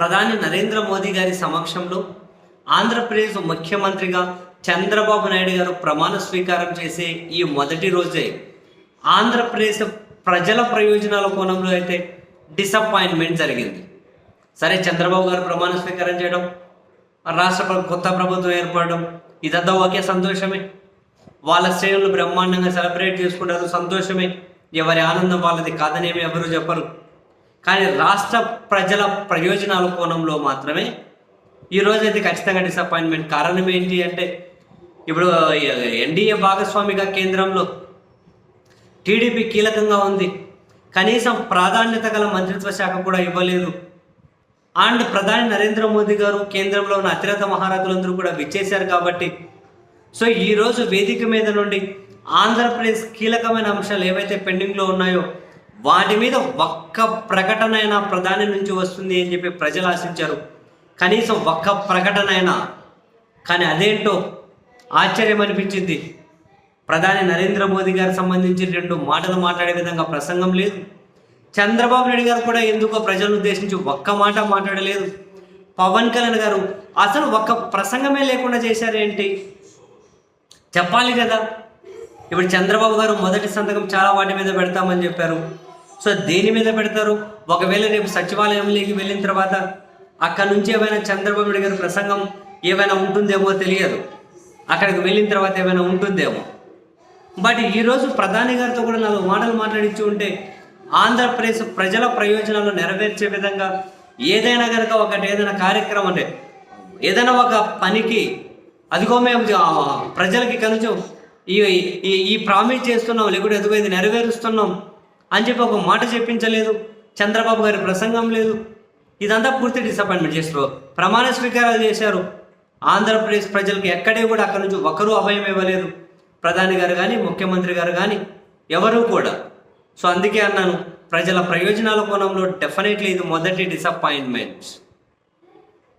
ప్రధాని నరేంద్ర మోదీ గారి సమక్షంలో ఆంధ్రప్రదేశ్ ముఖ్యమంత్రిగా చంద్రబాబు నాయుడు గారు ప్రమాణ స్వీకారం చేసే ఈ మొదటి రోజే ఆంధ్రప్రదేశ్ ప్రజల ప్రయోజనాల కోణంలో అయితే డిసప్పాయింట్మెంట్ జరిగింది. సరే చంద్రబాబు గారు ప్రమాణ స్వీకారం చేయడం రాష్ట్ర కొత్త ప్రభుత్వం ఏర్పడడం ఇదంతా ఒకే సంతోషమే. వాళ్ళ శ్రేణులు బ్రహ్మాండంగా సెలబ్రేట్ చేసుకుంటారు సంతోషమే. ఎవరి ఆనందం వాళ్ళది కాదనేమి ఎవరు చెప్పరు. కానీ రాష్ట్ర ప్రజల ప్రయోజనాల కోణంలో మాత్రమే ఈ అయితే ఖచ్చితంగా డిసప్పాయింట్మెంట్ కారణం ఏంటి అంటే ఇప్పుడు ఎన్డీఏ భాగస్వామిగా కేంద్రంలో టీడీపీ కీలకంగా ఉంది. కనీసం ప్రాధాన్యత గల మంత్రిత్వ శాఖ కూడా ఇవ్వలేదు. అండ్ ప్రధాని నరేంద్ర మోదీ గారు కేంద్రంలో ఉన్న అతిరథ మహారథులందరూ కూడా విచ్చేశారు కాబట్టి సో ఈరోజు వేదిక మీద నుండి ఆంధ్రప్రదేశ్ కీలకమైన అంశాలు ఏవైతే పెండింగ్లో ఉన్నాయో వాటి మీద ఒక్క ప్రకటన అయినా ప్రధాని నుంచి వస్తుంది అని చెప్పి ప్రజలు ఆశించారు. కనీసం ఒక్క ప్రకటన అయినా. కానీ అదేంటో ఆశ్చర్యం అనిపించింది. ప్రధాని నరేంద్ర మోదీ గారికి సంబంధించి రెండు మాటలు మాట్లాడే విధంగా ప్రసంగం లేదు. చంద్రబాబు నాయుడు గారు కూడా ఎందుకో ప్రజలను ఉద్దేశించి ఒక్క మాట మాట్లాడలేదు. పవన్ కళ్యాణ్ గారు అసలు ఒక్క ప్రసంగమే లేకుండా చేశారేంటి చెప్పాలి కదా. ఇప్పుడు చంద్రబాబు గారు మొదటి సంతకం చాలా వాటి మీద పెడతామని చెప్పారు. సో దేని మీద పెడతారు? ఒకవేళ రేపు సచివాలయంలోకి వెళ్ళిన తర్వాత అక్కడ నుంచి ఏమైనా చంద్రబాబు నాయుడు గారి ప్రసంగం ఏమైనా ఉంటుందేమో తెలియదు. అక్కడికి వెళ్ళిన తర్వాత ఏమైనా ఉంటుందేమో. బట్ ఈరోజు ప్రధాని గారితో కూడా నాలుగు మాటలు మాట్లాడించి ఉంటే ఆంధ్రప్రదేశ్ ప్రజల ప్రయోజనాలు నెరవేర్చే విధంగా ఏదైనా కనుక ఒకటి ఏదైనా కార్యక్రమం అంటే ఏదైనా ఒక పనికి అదిగో మేము ప్రజలకి కనీసం ఈ ఈ- ఈ ప్రామిస్ చేస్తున్నాం లేకుంటే ఎదుగు ఇది నెరవేరుస్తున్నాం. అని చెప్పి ఒక మాట చెప్పించలేదు. చంద్రబాబు గారి ప్రసంగం లేదు. ఇదంతా పూర్తి డిసప్పాయింట్మెంట్ చేస్తారు ప్రమాణ స్వీకారాలు చేశారు. ఆంధ్రప్రదేశ్ ప్రజలకు ఎక్కడే కూడా అక్కడ నుంచి ఒకరూ అభయం ఇవ్వలేదు. ప్రధాని గారు కానీ ముఖ్యమంత్రి గారు కానీ ఎవరూ కూడా. సో అందుకే అన్నాను ప్రజల ప్రయోజనాల కోణంలో డెఫినెట్లీ ఇది మొదటి డిసప్పాయింట్మెంట్